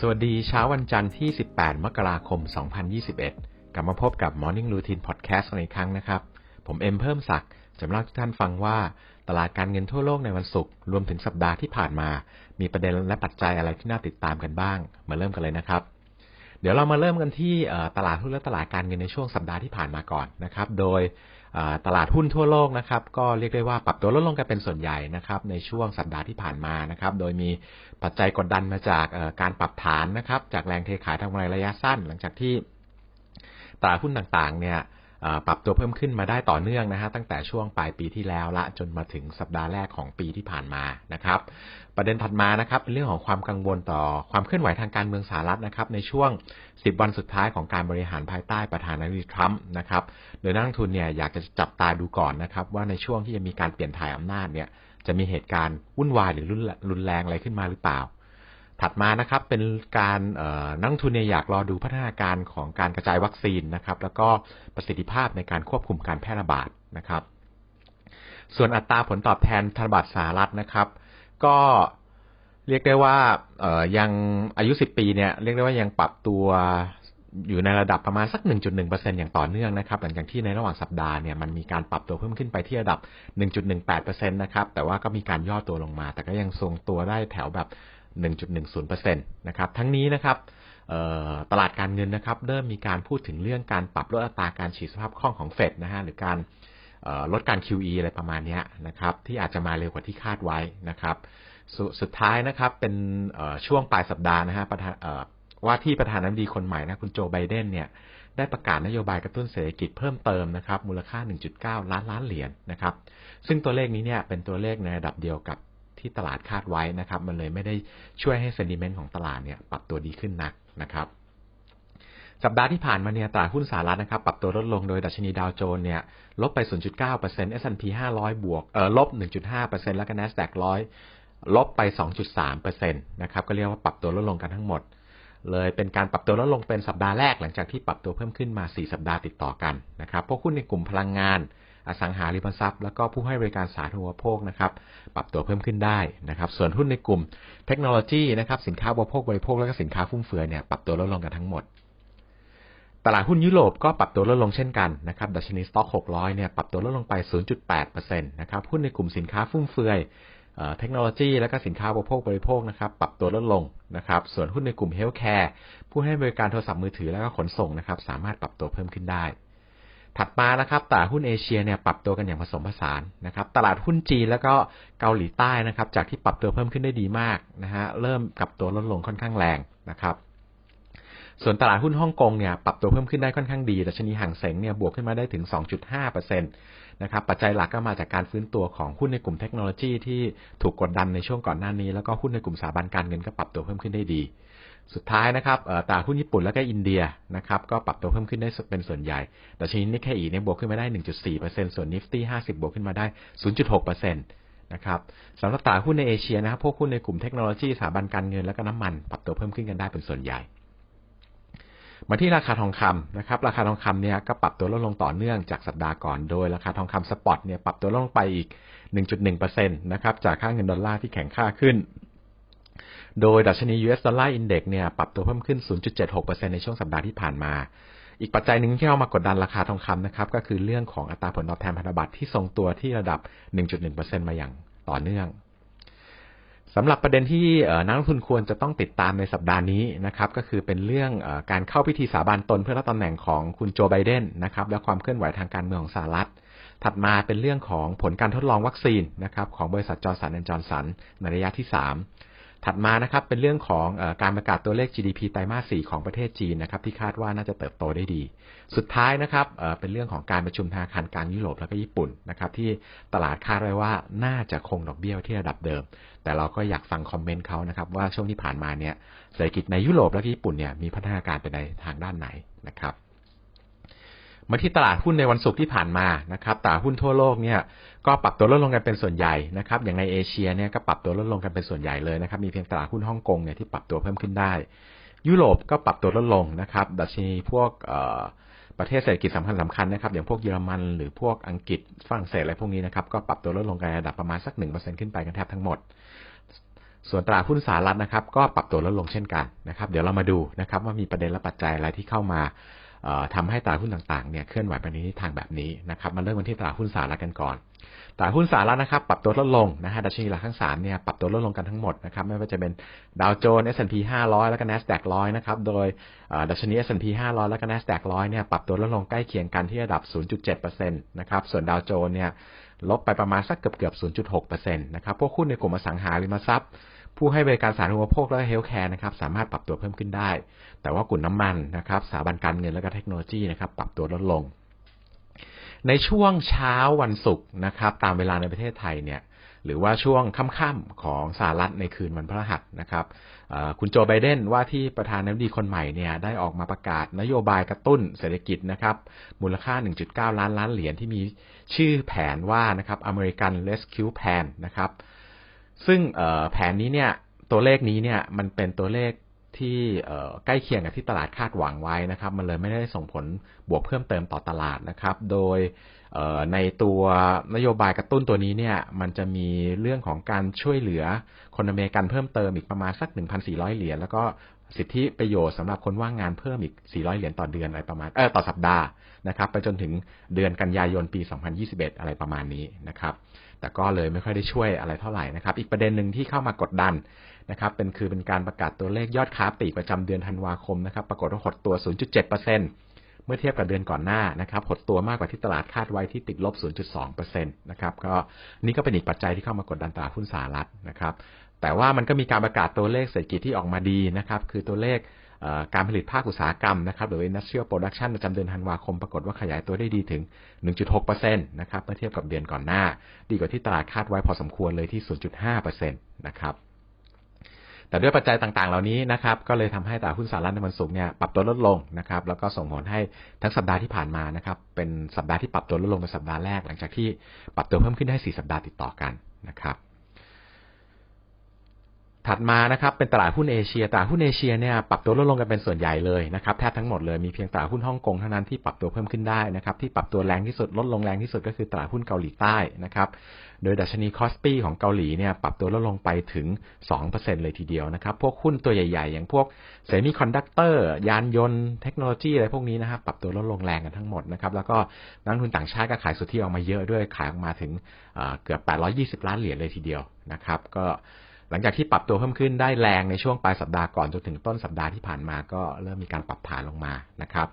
สวัสดีเช้าวันจันทร์ที่ 18 มกราคม 2021 กลับมาพบกับ Morning Routine Podcast กันอีกครั้งนะครับ ผมเอ็มเพิ่มศักดิ์จะมาเล่าให้ทุกท่านฟังว่า ตลาดการเงินทั่วโลกในวันศุกร์รวมถึงสัปดาห์ที่ผ่านมา มีประเด็นและปัจจัยอะไรที่น่าติดตามกันบ้าง มาเริ่มกันเลยนะครับ เดี๋ยวเรามาเริ่มกันที่ตลาดหุ้นและตลาดการเงินในช่วงสัปดาห์ที่ผ่านมาก่อนนะครับ โดย ตลาดหุ้นทั่วโลกนะครับก็เรียกได้ว่าปรับตัวลดลงกันเป็นส่วนใหญ่นะครับในช่วงสัปดาห์ที่ผ่านมานะครับโดยมีปัจจัยกดดันมาจากการปรับฐานนะครับจากแรงเทขายทางกำไรระยะสั้น หลังจากที่ตลาดหุ้นต่างๆเนี่ย ปรับตัวเพิ่มขึ้นมาได้ต่อเนื่องนะฮะตั้งแต่ช่วงปลายปีที่แล้วละจนมาถึงสัปดาห์แรกของปีที่ผ่านมานะครับ ประเด็นถัดมานะครับเป็นเรื่องของความกังวลต่อความเคลื่อนไหวทางการเมืองสหรัฐนะครับในช่วง 10 วันสุดท้ายของการบริหารภายใต้ประธานาธิบดีทรัมป์นะครับโดยนักลงทุนเนี่ยอยากจะจับตาดูก่อนนะครับว่าในช่วงที่จะมีการเปลี่ยนถ่ายอำนาจเนี่ยจะมีเหตุการณ์วุ่นวายหรือรุนแรงอะไรขึ้นมาหรือเปล่า ถัดมานะครับเป็นการนักทุนเนี่ยอยากรอดูพัฒนาการของการกระจายวัคซีนนะครับ แล้วก็ประสิทธิภาพในการควบคุมการแพร่ระบาดนะครับ ส่วนอัตราผลตอบแทนพันบัตรสหรัฐนะครับ ก็เรียกได้ว่ายังอายุ 10 ปีเนี่ยเรียกได้ว่ายังปรับตัวอยู่ในระดับประมาณสัก 1.1%อย่างต่อเนื่องนะครับ หลังจากที่ในระหว่างสัปดาห์เนี่ยมันมีการปรับตัวเพิ่มขึ้นไปที่ระดับ 1.18%นะครับแต่ว่าก็มีการย่อตัวลงมา แต่ก็ยังทรงตัวได้แถวแบบ 1.10%นะครับ ทั้งนี้นะครับตลาดการเงินนะครับ เริ่มมีการพูดถึงเรื่องการปรับลดอัตราการฉีดสภาพคล่องของเฟดนะฮะหรือการลดการ QE อะไรประมาณนี้นะครับ ที่อาจจะมาเร็วกว่าที่คาดไว้นะครับสสุดท้ายนะครับเป็นช่วงปลายสัปดาห์นะฮะว่าที่ประธานาธิบดีคนใหม่นะคุณโจไบเดนเนี่ยได้ประกาศนโยบายกระตุ้นเศรษฐกิจเพิ่มเติมนะครับมูลค่า 1.9 ล้านล้านเหรียญนะครับ ซึ่งตัวเลขนี้เนี่ยเป็นตัวเลขในระดับเดียวกับ ที่ตลาดคาดไว้นะครับ มันเลยไม่ได้ช่วยให้ sentiment ของตลาดเนี่ยปรับตัวดีขึ้นนักนะครับ สัปดาห์ที่ผ่านมาเนี่ยตลาดหุ้นสหรัฐนะครับ ปรับตัวลดลงโดยดัชนีดาวโจนส์เนี่ยลบไป 0.9% S&P 500 บวกเอ่อลบ 1.5%แล้วก็ NASDAQ 100 ลบไป 2.3%นะครับ ก็เรียกว่าปรับตัวลดลงกันทั้งหมด เลยเป็นการปรับตัวลดลงเป็นสัปดาห์แรกหลังจากที่ปรับตัวเพิ่มขึ้นมา 4 สัปดาห์ติดต่อกันนะครับพวกหุ้นในกลุ่มพลังงาน อสังหาริมทรัพย์แล้วก็ผู้ให้บริการสาธารณูปโภคนะครับ ปรับตัวเพิ่มขึ้นได้นะครับ ส่วนหุ้นในกลุ่มเทคโนโลยีนะครับสินค้าบริโภคบริโภคแล้วก็สินค้าฟุ่มเฟือยเนี่ยปรับตัวลดลงกันทั้งหมด ตลาดหุ้นยุโรปก็ปรับตัวลดลงเช่นกันนะครับดัชนีสต็อก600เนี่ยปรับตัวลดลงไป 0.8%นะครับหุ้นในกลุ่มสินค้าฟุ่มเฟือยเอ่อเทคโนโลยีและก็สินค้าบริโภคบริโภคนะครับปรับตัวลดลงนะครับ ส่วนหุ้นในกลุ่มเฮลท์แคร์ผู้ให้บริการโทรศัพท์มือถือและก็ขนส่งนะครับ สามารถปรับตัวเพิ่มขึ้นได้ ถัดมานะครับตลาดหุ้นเอเชียเนี่ยปรับตัวกันอย่างผสมผสานนะครับ ตลาดหุ้นจีนแล้วก็เกาหลีใต้นะครับ จากที่ปรับตัวเพิ่มขึ้นได้ดีมากนะฮะเริ่มกลับตัวลดลงค่อนข้างแรงนะครับ ส่วนตลาดหุ้นฮ่องกงเนี่ยปรับตัวเพิ่มขึ้นได้ค่อนข้างดีดัชนีห่างเสงเนี่ยบวกขึ้นมาได้ถึง 2.5%นะครับปัจจัยหลักก็มาจากการฟื้นตัวของหุ้นในกลุ่มเทคโนโลยีที่ถูกกดดันในช่วงก่อนหน้านี้ แล้วก็หุ้นในกลุ่มสถาบันการเงินก็ปรับตัวเพิ่มขึ้นได้ดี สุดท้ายนะครับเอ่อตลาดหุ้นญี่ปุ่นแล้วก็อินเดียนะครับก็ปรับตัวเพิ่มขึ้นได้เป็นส่วนใหญ่ดัชนีนิกเกอีเนี่ยบวกขึ้นมาได้ 1.4%ส่วนนิฟตี้50 บวกขึ้นมาได้ 0.6%นะครับสำหรับตลาดหุ้นในเอเชียนะครับพวกหุ้นในกลุ่มเทคโนโลยีสถาบันการเงินแล้วก็น้ำมัน ปรับตัวเพิ่มขึ้นกันได้เป็นส่วนใหญ่ มาที่ราคาทองคำนะครับราคาทองคำเนี่ยก็ปรับตัวลดลงต่อเนื่องจากสัปดาห์ก่อนโดยราคาทองคำสปอตเนี่ยปรับตัวลดลงไปอีก 1.1%นะครับจากค่าเงินดอลลาร์ที่แข็งค่าขึ้น โดยดัชนี US Dollar Index เนี่ยปรับตัวเพิ่มขึ้น 0.76%ในช่วงสัปดาห์ที่ผ่านมา อีกปัจจัยหนึ่งที่เอามากดดันราคาทองคำนะครับ ก็คือเรื่องของอัตราผลตอบแทนพันธบัตรที่ทรงตัวที่ระดับ 1.1%มาอย่างต่อเนื่องสำหรับประเด็นที่นักลงทุนควรจะต้องติดตามในสัปดาห์นี้นะครับ ก็คือเป็นเรื่องอการเข้าพิธีสาบานตนเพื่อรับตำแหน่งของคุณโจไบเดนนะครับ และความเคลื่อนไหวทางการเมืองของสหรัฐ ถัดมาเป็นเรื่องของผลการทดลองวัคซีนนะครับของบริษัทจอร์สันแอนจอร์สันในระยะที่ 3 ถัดมานะครับเป็นเรื่องของอการประกาศตัวเลข GDP ไตรมาส 4 ของประเทศจีนนะครับที่คาดว่าน่าจะเติบโตได้ดี สุดท้ายนะครับเป็นเรื่องของการประชุมธนาคารกลางยุโรปแล้วก็ญี่ปุ่นนะครับที่ตลาดคาดไว้ว่าน่าจะคงดอกเบี้ยที่ระดับเดิม แต่เราก็อยากฟังคอมเมนต์เขานะครับว่าช่วงที่ผ่านมาเนี่ยเศรษฐกิจในยุโรปและญี่ปุ่นเนี่ยมีพัฒนาการไปในทางด้านไหนนะครับ มาที่ตลาดหุ้นในวันศุกร์ที่ผ่านมานะครับตลาดหุ้นทั่วโลกเนี่ยก็ปรับตัวลดลงกันเป็นส่วนใหญ่นะครับอย่างในเอเชียเนี่ยก็ปรับตัวลดลงกันเป็นส่วนใหญ่เลยนะครับมีเพียงตลาดหุ้นฮ่องกงเนี่ยที่ปรับตัวเพิ่มขึ้นได้ ยุโรปก็ปรับตัวลดลงนะครับดัชนีพวกประเทศเศรษฐกิจสำคัญสำคัญนะครับอย่างพวกเยอรมันหรือพวกอังกฤษฝรั่งเศสอะไรพวกนี้นะครับก็ปรับตัวลดลงกันระดับประมาณสักหนึ่งเปอร์เซ็นขึ้นไปกันแทบทั้งหมด ส่วนตลาดหุ้นสหรัฐนะครับ ก็ปรับตัวลดลงเช่นกันนะครับ เดี๋ยวเรามาดูนะครับ ว่ามีประเด็นและปัจจัยอะไรที่เข้ามา ทำให้ตลาดหุ้นต่างๆเนี่ยเคลื่อนไหวไปในทิศทางแบบนี้นะครับมาเริ่มกันที่ตลาดหุ้นสหรัฐกันก่อนตลาดหุ้นสหรัฐนะครับปรับตัวลดลงนะฮะดัชนีหลักทั้งสามเนี่ยปรับตัวลดลงกันทั้งหมดนะครับไม่ว่าจะเป็นดาวโจนส์ S&P 500 แล้วก็ NASDAQ 100นะครับโดยดัชนี S&P 500 แล้วก็ NASDAQ 100เนี่ยปรับตัวลดลงใกล้เคียงกันที่ระดับ 0.7%นะครับส่วนดาวโจนส์เนี่ยลบไปประมาณสักเกือบเกือบ 0.6%นะครับพวกหุ้นในกลุ่มอสังหาริมทรัพย์ ผู้ให้บริการสาธารณูปโภคและเฮลท์แคร์นะครับสามารถปรับตัวเพิ่มขึ้นได้ แต่ว่ากลุ่มน้ำมันนะครับสถาบันการเงินและก็เทคโนโลยีนะครับปรับตัวลดลง ในช่วงเช้าวันศุกร์นะครับตามเวลาในประเทศไทยเนี่ยหรือว่าช่วงค่ำๆของสหรัฐในคืนวันพฤหัสนะครับคุณโจไบเดนว่าที่ประธานาธิบดีคนใหม่เนี่ยได้ออกมาประกาศนโยบายกระตุ้นเศรษฐกิจนะครับมูลค่า 1.9 ล้านล้านเหรียญที่มีชื่อแผนว่านะครับ American Rescue Plan นะครับ ซึ่งแผนนี้เนี่ยตัวเลขนี้เนี่ยมันเป็นตัวเลขที่ใกล้เคียงกับที่ตลาดคาดหวังไว้นะครับ มันเลยไม่ได้ส่งผลบวกเพิ่มเติมต่อตลาดนะครับ โดยในตัวนโยบายกระตุ้นตัวนี้เนี่ย มันจะมีเรื่องของการช่วยเหลือคนอเมริกันเพิ่มเติมอีกประมาณสัก 1,400 เหรียญแล้วก็สิทธิประโยชน์สำหรับคนว่างงานเพิ่มอีก 400 เหรียญต่อเดือนอะไรประมาณเออต่อสัปดาห์นะครับ ไปจนถึงเดือนกันยายนปี 2021 อะไรประมาณนี้นะครับ แต่ก็เลยไม่ค่อยได้ช่วยอะไรเท่าไหร่นะครับ อีกประเด็นหนึ่งที่เข้ามากดดันนะครับ เป็นคือเป็นการประกาศตัวเลขยอดค้าปลีกประจำเดือนธันวาคมนะครับ ปรากฏว่าหดตัว 0.7%เมื่อเทียบกับเดือนก่อนหน้านะครับ หดตัวมากกว่าที่ตลาดคาดไว้ที่ติดลบ 0.2%นะครับ ก็นี่ก็เป็นอีกปัจจัยที่เข้ามากดดันตลาดหุ้นสหรัฐนะครับ แต่ว่ามันก็มีการประกาศตัวเลขเศรษฐกิจที่ออกมาดีนะครับ คือตัวเลข การผลิตภาคอุตสาหกรรมนะครับหรือ industrial production ประจำเดือนธันวาคมปรากฏว่าขยายตัวได้ดีถึง 1.6%นะครับเมื่อเทียบกับเดือนก่อนหน้า ดีกว่าที่ตลาดคาดไว้พอสมควรเลยที่ 0.5%นะครับแต่ด้วยปัจจัยต่างๆ เหล่านี้นะครับ ก็เลยทำให้ตลาดหุ้นสหรัฐในวันศุกร์เนี่ยปรับตัวลดลงนะครับ แล้วก็ส่งผลให้ทั้งสัปดาห์ที่ผ่านมานะครับ เป็นสัปดาห์ที่ปรับตัวลดลงเป็นสัปดาห์แรก หลังจากที่ปรับตัวเพิ่มขึ้นได้ 4 สัปดาห์ติดต่อกันนะครับ ถัดมานะครับเป็นตลาดหุ้นเอเชียตลาดหุ้นเอเชียเนี่ยปรับตัวลดลงกันเป็นส่วนใหญ่เลยนะครับแทบทั้งหมดเลยมีเพียงตลาดหุ้นฮ่องกงเท่านั้นที่ปรับตัวเพิ่มขึ้นได้นะครับที่ปรับตัวแรงที่สุดลดลงแรงที่สุดก็คือตลาดหุ้นเกาหลีใต้นะครับโดยดัชนีคอสปีของเกาหลีเนี่ยปรับตัวลดลงไปถึง 2%เลยทีเดียวนะครับพวกหุ้นตัวใหญ่ ๆ อย่างพวกเซมิคอนดักเตอร์ยานยนต์เทคโนโลยีอะไรพวกนี้นะครับปรับตัวลดลงแรงกันทั้งหมดนะครับแล้วก็นักทุนต่างชาติก็ขายสุทธิออกมาเยอะด้วยขายออกมาถึงเกือบ 820 ล้านเหรียญเลยทีเดียวนะครับก็ หลังจากที่ปรับตัวเพิ่มขึ้นได้แรงในช่วงปลายสัปดาห์ก่อนจนถึงต้นสัปดาห์ที่ผ่านมาก็เริ่มมีการปรับฐานลงมานะครับ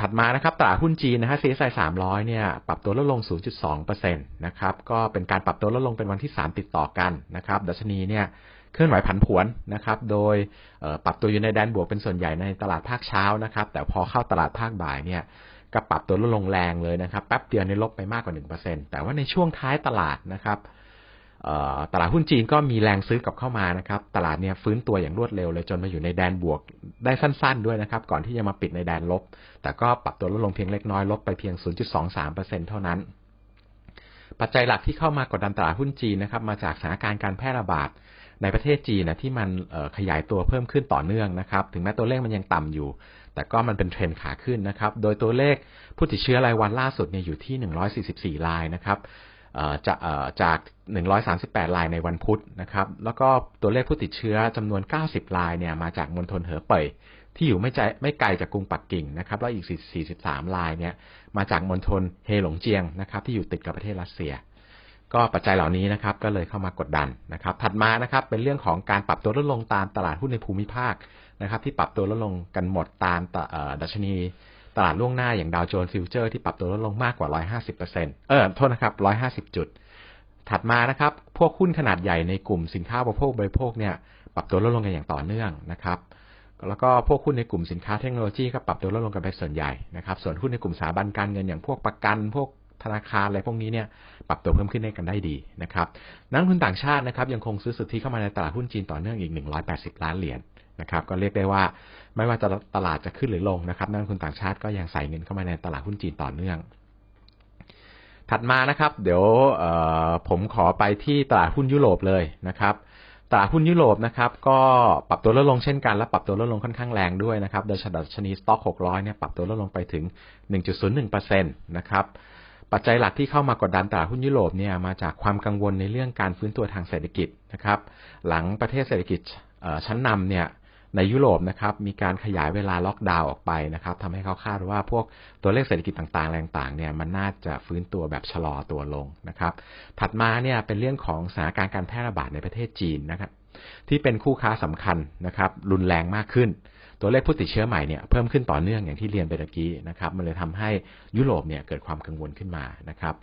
ถัดมานะครับตลาดหุ้นจีนนะฮะ CSI 300 เนี่ยปรับตัวลดลง 0.2%นะครับก็เป็นการปรับตัวลดลงเป็นวันที่ 3 ติดต่อกันนะครับดัชนีเนี่ยเคลื่อนไหวผันผวนนะครับ โดยปรับตัวอยู่ในแดนบวกเป็นส่วนใหญ่ในตลาดภาคเช้านะครับ แต่พอเข้าตลาดภาคบ่ายเนี่ยก็ปรับตัวลดลงแรงเลยนะครับแป๊บเดียวในลบไปมากกว่า 1%แต่ว่าในช่วงท้ายตลาดนะครับ ตลาดหุ้นจีนก็มีแรงซื้อกลับเข้ามานะครับ ตลาดเนี่ยฟื้นตัวอย่างรวดเร็วเลยจนมาอยู่ในแดนบวกได้สั้นๆด้วยนะครับ ก่อนที่จะมาปิดในแดนลบ แต่ก็ปรับตัวลดลงเพียงเล็กน้อยลดไปเพียง 0.23%เท่านั้น ปัจจัยหลักที่เข้ามากดดันตลาดหุ้นจีนนะครับ มาจากสถานการณ์การแพร่ระบาดในประเทศจีนนะที่มันขยายตัวเพิ่มขึ้นต่อเนื่องนะครับ ถึงแม้ตัวเลขมันยังต่ำอยู่ แต่ก็มันเป็นเทรนขาขึ้นนะครับ โดยตัวเลขผู้ติดเชื้อรายวันล่าสุดเนี่ยอยู่ที่ 144รายนะครับ จะจาก 138 รายในวันพุธนะครับ แล้วก็ตัวเลขผู้ติดเชื้อจำนวน 90 รายเนี่ยมาจากมณฑลเหอเป่ยที่อยู่ไม่ใจไม่ไกลจากกรุงปักกิ่งนะครับ แล้วอีก 43 รายเนี่ยมาจากมณฑลเฮหลงเจียงนะครับที่อยู่ติดกับประเทศรัสเซีย ก็ปัจจัยเหล่านี้นะครับก็เลยเข้ามากดดันนะครับ ถัดมานะครับเป็นเรื่องของการปรับตัวลดลงตามตลาดหุ้นในภูมิภาคนะครับ ที่ปรับตัวลดลงกันหมดตามดัชนี ลาดล่วงหน้าอย่างดาวโจนส์ฟิวเจอร์ที่ปรับตัวลดลงมากกว่า 150%เออโทษนะครับ 150 จุด ถัดมานะครับ พวกหุ้นขนาดใหญ่ในกลุ่มสินค้าบริโภคบริโภคเนี่ยปรับตัวลดลงกันอย่างต่อเนื่องนะครับ แล้วก็พวกหุ้นในกลุ่มสินค้าเทคโนโลยีก็ปรับตัวลดลงกันเป็นส่วนใหญ่นะครับ ส่วนหุ้นในกลุ่มสถาบันการเงินอย่างพวกประกันพวกธนาคารอะไรพวกนี้เนี่ยปรับตัวเพิ่มขึ้นได้กันได้ดีนะครับ นักทุนต่างชาตินะครับยังคงซื้อสุทธิเข้ามาในตลาดหุ้นจีนต่อเนื่องอีก 180 ล้านเหรียญ นะครับ ก็เรียกได้ว่าไม่ว่าจะตลาดจะขึ้นหรือลงนะครับนักลงทุนต่างชาติก็ยังใส่เงินเข้ามาในตลาดหุ้นจีนต่อเนื่อง ถัดมานะครับ เดี๋ยวผมขอไปที่ตลาดหุ้นยุโรปเลยนะครับตลาดหุ้นยุโรปนะครับก็ปรับตัวลดลงเช่นกันและปรับตัวลดลงค่อนข้างแรงด้วยนะครับโดยดัชนีสต็อก600เนี่ยปรับตัวลดลงไปถึง 1.01%นะครับปัจจัยหลักที่เข้ามากดดันตลาดหุ้นยุโรปเนี่ยมาจากความกังวลในเรื่องการฟื้นตัวทางเศรษฐกิจนะครับหลังประเทศเศรษฐกิจชั้นนำเนี่ย ในยุโรปนะครับมีการขยายเวลาล็อกดาวน์ออกไปนะครับทำให้เขาคาดว่าพวกตัวเลขเศรษฐกิจต่างๆแรงต่างเนี่ยมันน่าจะฟื้นตัวแบบชะลอตัวลงนะครับ ถัดมาเนี่ยเป็นเรื่องของสถานการณ์การแพร่ระบาดในประเทศจีนนะครับที่เป็นคู่ค้าสำคัญนะครับ รุนแรงมากขึ้น ตัวเลขผู้ติดเชื้อใหม่เนี่ยเพิ่มขึ้นต่อเนื่องอย่างที่เรียนไปตะกี้นะครับมันเลยทำให้ยุโรปเนี่ยเกิดความกังวลขึ้นมานะครับ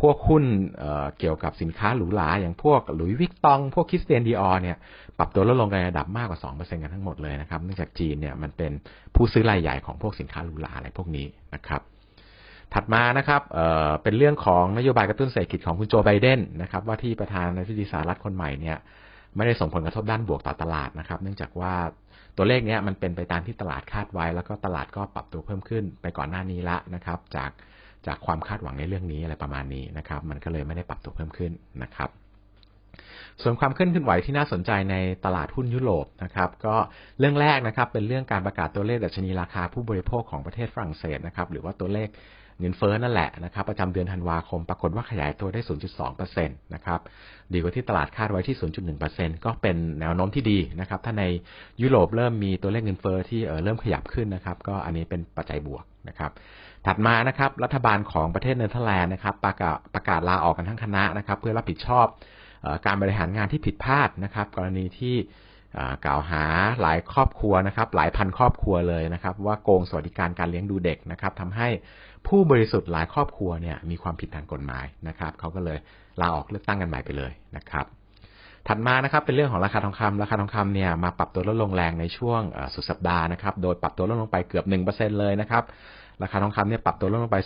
พวกหุ้นเเกี่ยวกับสินค้าหรูหราอย่างพวกหลุยวิกตอง พวกคิสเตียนดีออเนี่ยปรับตัวลดลงในระดับมากกว่า 2%กันทั้งหมดเลยนะครับเนื่องจากจีนเนี่ยมันเป็นผู้ซื้อรายใหญ่ของพวกสินค้าหรูหราอะไรพวกนี้นะครับถัดมานะครับเเป็นเรื่องของนโยบายกระตุ้นเศรษฐกิจของคุณโจไบเดนนะครับว่าที่ประธานาธิบดีสหรัฐคนใหม่เนี่ยไม่ได้ส่งผลกระทบด้านบวกต่อตลาดนะครับ เนื่องจากว่า ตัวเลขเนี้ยมันเป็นไปตามที่ตลาดคาดไว้ แล้วก็ตลาดก็ปรับตัวเพิ่มขึ้นไปก่อนหน้านี้ละนะครับ จากจากความคาดหวังในเรื่องนี้อะไรประมาณนี้นะครับ มันก็เลยไม่ได้ปรับตัวเพิ่มขึ้นนะครับ ส่วนความเคลื่อนไหวที่น่าสนใจในตลาดหุ้นยุโรปนะครับ ก็เรื่องแรกนะครับ เป็นเรื่องการประกาศตัวเลขดัชนีราคาผู้บริโภคของประเทศฝรั่งเศสนะครับ หรือว่าตัวเลข เงินเฟ้อนั่นแหละนะครับประจำเดือนธันวาคมปรากฏว่าขยายตัวได้ 0.2%นะครับดีกว่าที่ตลาดคาดไว้ที่ 0.1%ก็เป็นแนวโน้มที่ดีนะครับถ้าในยุโรปเริ่มมีตัวเลขเงินเฟ้อที่เริ่มขยับขึ้นนะครับก็อันนี้เป็นปัจจัยบวกนะครับถัดมานะครับรัฐบาลของประเทศเนเธอร์แลนด์นะครับประกาศประกาศลาออกกันทั้งคณะนะครับเพื่อรับผิดชอบการบริหารงานที่ผิดพลาดนะครับ กรณีที่กล่าวหาหลายครอบครัวนะครับ หลายพันครอบครัวเลยนะครับ ว่าโกงสวัสดิการการเลี้ยงดูเด็กนะครับทำให้ ผู้บริสุทธิ์หลายครอบครัวเนี่ยมีความผิดทางกฎหมายนะครับเขาก็เลยลาออกเลือกตั้งกันใหม่ไปเลยนะครับถัดมานะครับเป็นเรื่องของราคาทองคำราคาทองคำเนี่ยมาปรับตัวลดลงแรงในช่วงสุดสัปดาห์นะครับโดยปรับตัวลดลงไปเกือบ1%เลยนะครับราคาทองคำเนี่ยปรับตัวลดลงไป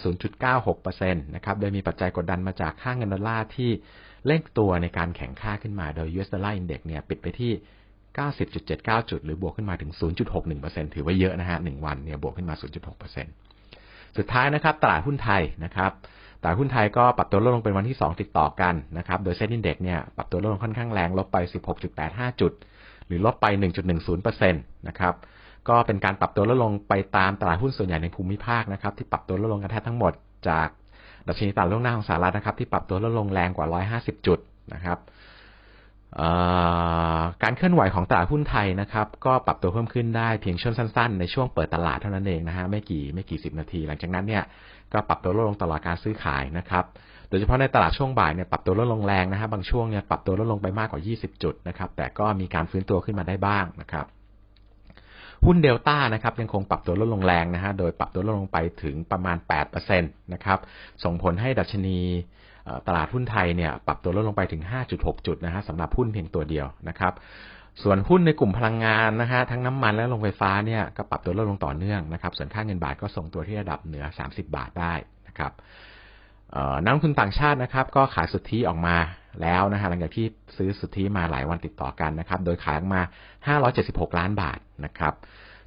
0.96%นะครับโดยมีปัจจัยกดดันมาจากค่าเงินดอลลาร์ที่เร่งตัวในการแข่งค่าขึ้นมาโดย US Dollar Index เนี่ยปิดไปที่ 90.79 จุด หรือบวกขึ้นมาถึง 0.61%ถือว่าเยอะนะฮะ1วันเนี่ยบวกขึ้นมา 0.6% สุดท้ายนะครับ ตลาดหุ้นไทยนะครับตลาดหุ้นไทยก็ปรับตัวลดลงเป็นวันที่ 2 ติดต่อกันนะครับ โดยเซ็นดินเด็กเนี่ยปรับตัวลดลงค่อนข้างแรงลบไป 16.85 จุด หรือลบไป 1.10%นะครับ ก็เป็นการปรับตัวลดลงไปตามตลาดหุ้นส่วนใหญ่ในภูมิภาคนะครับที่ปรับตัวลดลงกันแทบทั้งหมดจากดัชนีตลาดล่วงหน้าของสหรัฐนะครับที่ปรับตัวลดลงแรงกว่า 150 จุดนะครับ การเคลื่อนไหวของตลาดหุ้นไทยนะครับ ก็ปรับตัวเพิ่มขึ้นได้เพียงช่วงสั้นๆ ในช่วงเปิดตลาดเท่านั้นเองนะฮะไม่กี่ไม่กี่สิบนาที หลังจากนั้นเนี่ยก็ปรับตัวลดลงตลอดการซื้อขายนะครับ โดยเฉพาะในตลาดช่วงบ่ายเนี่ยปรับตัวลดลงแรงนะฮะบางช่วงเนี่ยปรับตัวลดลงไปมากกว่า 20 จุดนะครับ แต่ก็มีการฟื้นตัวขึ้นมาได้บ้างนะครับ หุ้นเดลต้านะครับยังคงปรับตัวลดลงแรงนะฮะโดยปรับตัวลดลงไปถึงประมาณ8%นะครับส่งผลให้ดัชนี ตลาดหุ้นไทยเนี่ยปรับตัวลดลงไปถึง 5.6 จุดนะฮะสำหรับหุ้นเพียงตัวเดียวนะครับ ส่วนหุ้นในกลุ่มพลังงานนะฮะทั้งน้ำมันและโรงไฟฟ้าเนี่ยก็ปรับตัวลดลงต่อเนื่องนะครับ ส่วนค่าเงินบาทก็ส่งตัวที่ระดับเหนือ 30 บาทได้นะครับนักลงทุนต่างชาตินะครับ ก็ขายสุทธิออกมาแล้วนะฮะหลังจากที่ซื้อสุทธิมาหลายวันติดต่อกันนะครับ โดยขายออกมา 576 ล้านบาทนะครับ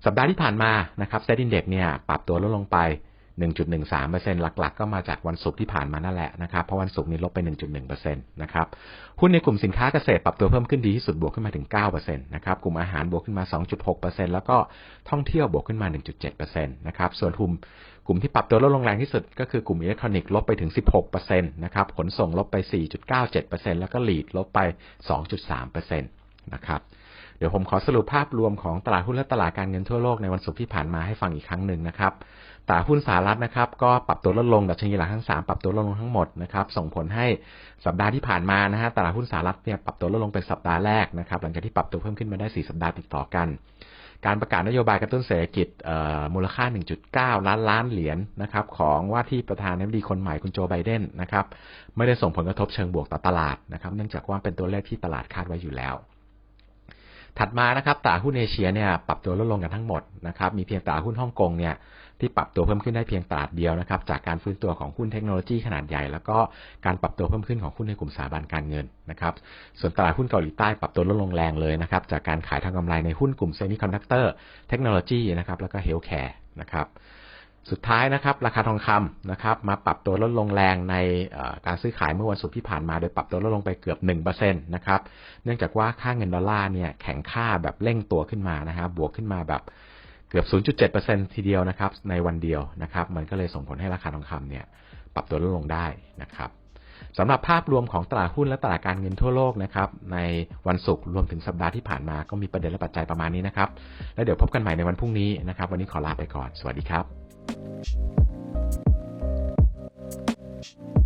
สัปดาห์ที่ผ่านมานะครับเซ็นดินเด็กเนี่ยปรับตัวลดลงไป 1.13%หลักๆ ก็มาจากวันศุกร์ที่ผ่านมานั่นแหละนะครับ เพราะวันศุกร์นี้ลบไป 1.1%นะครับ หุ้นในกลุ่มสินค้าเกษตรปรับตัวเพิ่มขึ้นดีที่สุดบวกขึ้นมาถึง9%นะครับ กลุ่มอาหารบวกขึ้นมา 2.6%แล้วก็ท่องเที่ยวบวกขึ้นมา 1.7%นะครับ ส่วนกลุ่มกลุ่มที่ปรับตัวลดลงแรงที่สุดก็คือกลุ่มอิเล็กทรอนิกส์ลบไปถึง 16%นะครับ ขนส่งลบไป 4.97%แล้วก็หลีดลบไป 2.3%นะครับ ดี๋ยวผมขอสรุปภาพรวมของตลาดหุ้นและตลาดการเงินทั่วโลกในวันศุกร์ที่ผ่านมาให้ฟังอีกครั้งหนึ่งนะครับตลาดหุ้นสหรัฐนะครับ ก็ปรับตัวลดลงดัชนีหลักทั้ง 3 ปรับตัวลดลงทั้งหมดนะครับ ส่งผลให้สัปดาห์ที่ผ่านมานะฮะตลาดหุ้นสหรัฐเนี่ยปรับตัวลดลงเป็นสัปดาห์แรกนะครับ หลังจากที่ปรับตัวเพิ่มขึ้นมาได้ 4 สัปดาห์ติดต่อกัน การประกาศนโยบายกระตุ้นเศรษฐกิจมูลค่า 1.9 ล้านล้านเหรียญนนะครับของว่าที่ประธานาธิบดีคนใหม่คุณโจไบเดนนะครับไม่ได้ส่งผลกระทบเชิงบวกต่อตลาดนะครับ เนื่องจากว่าเป็นตัวเลขที่ตลาดคาดไว้อยู่แล้ว ถัดมานะครับตลาดหุ้นเอเชียเนี่ยปรับตัวลดลงกันทั้งหมดนะครับมีเพียงตลาดหุ้นฮ่องกงเนี่ยที่ปรับตัวเพิ่มขึ้นได้เพียงตลาดเดียวนะครับจากการฟื้นตัวของหุ้นเทคโนโลยีขนาดใหญ่ แล้วก็การปรับตัวเพิ่มขึ้นของหุ้นในกลุ่มสถาบันการเงินนะครับส่วนตลาดหุ้นเกาหลีใต้ปรับตัวลดลงแรงเลยนะครับจากการขายทางกำไรในหุ้นกลุ่มเซมิคอนดักเตอร์เทคโนโลยีนะครับแล้วก็เฮลท์แคร์นะครับ สุดท้ายนะครับ ราคาทองคำนะครับ มาปรับตัวลดลงแรงในการซื้อขายเมื่อวันศุกร์ที่ผ่านมาโดยปรับตัวลดลงไปเกือบ1%นะครับเนื่องจากว่าค่าเงินดอลลาร์เนี่ยแข็งค่าแบบเร่งตัวขึ้นมานะครับบวกขึ้นมาแบบเกือบ 0.7%ทีเดียวนะครับ ในวันเดียวนะครับ มันก็เลยส่งผลให้ราคาทองคำเนี่ย ปรับตัวลดลงได้นะครับสำหรับภาพรวมของตลาดหุ้นและตลาดการเงินทั่วโลกนะครับ ในวันศุกร์รวมถึงสัปดาห์ที่ผ่านมาก็มีประเด็นและปัจจัยประมาณนี้นะครับ แล้วเดี๋ยวพบกันใหม่ในวันพรุ่งนี้นะครับ วันนี้ขอลาไปก่อน สวัสดีครับ you